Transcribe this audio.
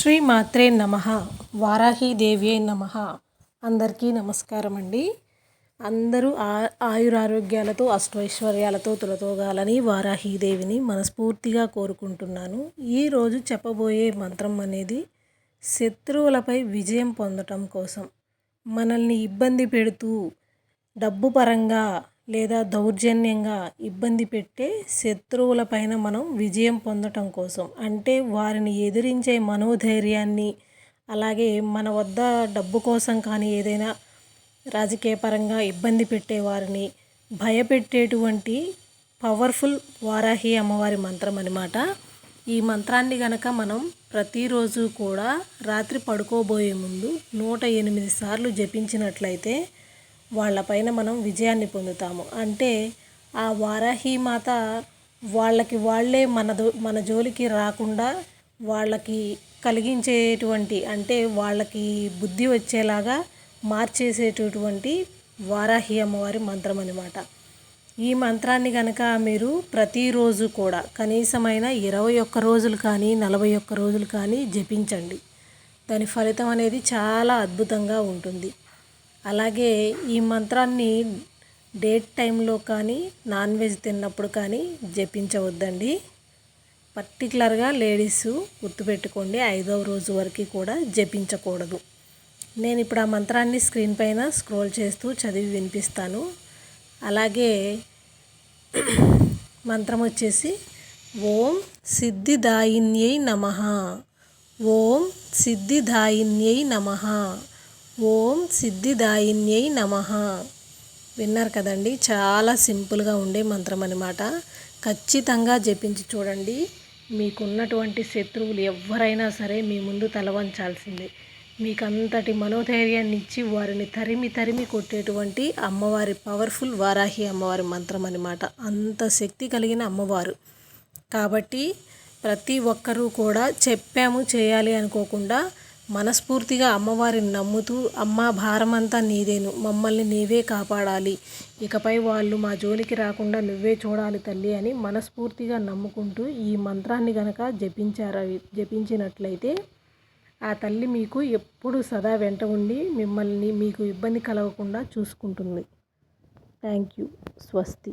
శ్రీ మాత్రే నమ వారాహీదేవ్యే నమ. అందరికీ నమస్కారం అండి అందరూ ఆ ఆయురారోగ్యాలతో అష్టైశ్వర్యాలతో తులతోగాలని వారాహీదేవిని మనస్ఫూర్తిగా కోరుకుంటున్నాను. ఈరోజు చెప్పబోయే మంత్రం అనేది శత్రువులపై విజయం పొందటం కోసం మనల్ని ఇబ్బంది పెడుతూ డబ్బు పరంగా లేదా దౌర్జన్యంగా ఇబ్బంది పెట్టే శత్రువులపైన మనం విజయం పొందటం కోసం. అంటే వారిని ఎదిరించే మనోధైర్యాన్ని అలాగే మన వద్ద డబ్బు కోసం కానీ ఏదైనా రాజకీయపరంగా ఇబ్బంది పెట్టే వారిని భయపెట్టేటువంటి పవర్ఫుల్ వారాహి అమ్మవారి మంత్రం అనమాట ఈ మంత్రాన్ని గనక మనం ప్రతిరోజు కూడా రాత్రి పడుకోబోయే ముందు నూట ఎనిమిది సార్లు జపించినట్లయితే వాళ్ళపైన మనం విజయాన్ని పొందుతాము. అంటే ఆ వారాహి మాత వాళ్ళకి వాళ్ళే మన మన జోలికి రాకుండా వాళ్ళకి కలిగించేటువంటి అంటే వాళ్ళకి బుద్ధి వచ్చేలాగా మార్చేసేటటువంటి వారాహి అమ్మవారి మంత్రం అనమాట ఈ మంత్రాన్ని కనుక మీరు ప్రతిరోజు కూడా కనీసమైన ఇరవై ఒక్క రోజులు కానీ నలభై ఒక్క రోజులు కానీ జపించండి. దాని ఫలితం అనేది చాలా అద్భుతంగా ఉంటుంది. అలాగే ఈ మంత్రాన్ని డేట్ టైంలో కానీ నాన్ వెజ్ తిన్నప్పుడు కానీ జపించవద్దండి. పర్టికులర్గా లేడీస్ గుర్తుపెట్టుకోండి ఐదవ రోజు వరకు కూడా జపించకూడదు. నేను ఇప్పుడు ఆ మంత్రాన్ని స్క్రీన్ పైన స్క్రోల్ చేస్తూ చదివి వినిపిస్తాను. అలాగే మంత్రం వచ్చేసి ఓం సిద్ధిదాయిన్యై నమ. ఓం సిద్ధిదాయిన్యై నమ. ఓం సిద్ధిదాయిన్యై నమ. విన్నారు కదండి? చాలా సింపుల్గా ఉండే మంత్రం అనమాట ఖచ్చితంగా జపించి చూడండి. మీకున్నటువంటి శత్రువులు ఎవరైనా సరే మీ ముందు తలవంచాల్సిందే. మీకు అంతటి మనోధైర్యాన్ని ఇచ్చి వారిని తరిమి తరిమి కొట్టేటువంటి అమ్మవారి పవర్ఫుల్ వారాహి అమ్మవారి మంత్రం అనమాట అంత శక్తి కలిగిన అమ్మవారు. కాబట్టి ప్రతి ఒక్కరూ కూడా చెప్పాము చేయాలి అనుకోకుండా మనస్ఫూర్తిగా అమ్మవారిని నమ్ముతూ అమ్మ భారమంతా నీదేను మమ్మల్ని నీవే కాపాడాలి. ఇకపై వాళ్ళు మా జోలికి రాకుండా నువ్వే చూడాలి తల్లి అని మనస్ఫూర్తిగా నమ్ముకుంటూ ఈ మంత్రాన్ని గనక జపించారా జపించినట్లయితే ఆ తల్లి మీకు ఎప్పుడు సదా వెంట ఉండి మిమ్మల్ని మీకు ఇబ్బంది కలగకుండా చూసుకుంటుంది. Thank you. స్వస్తి.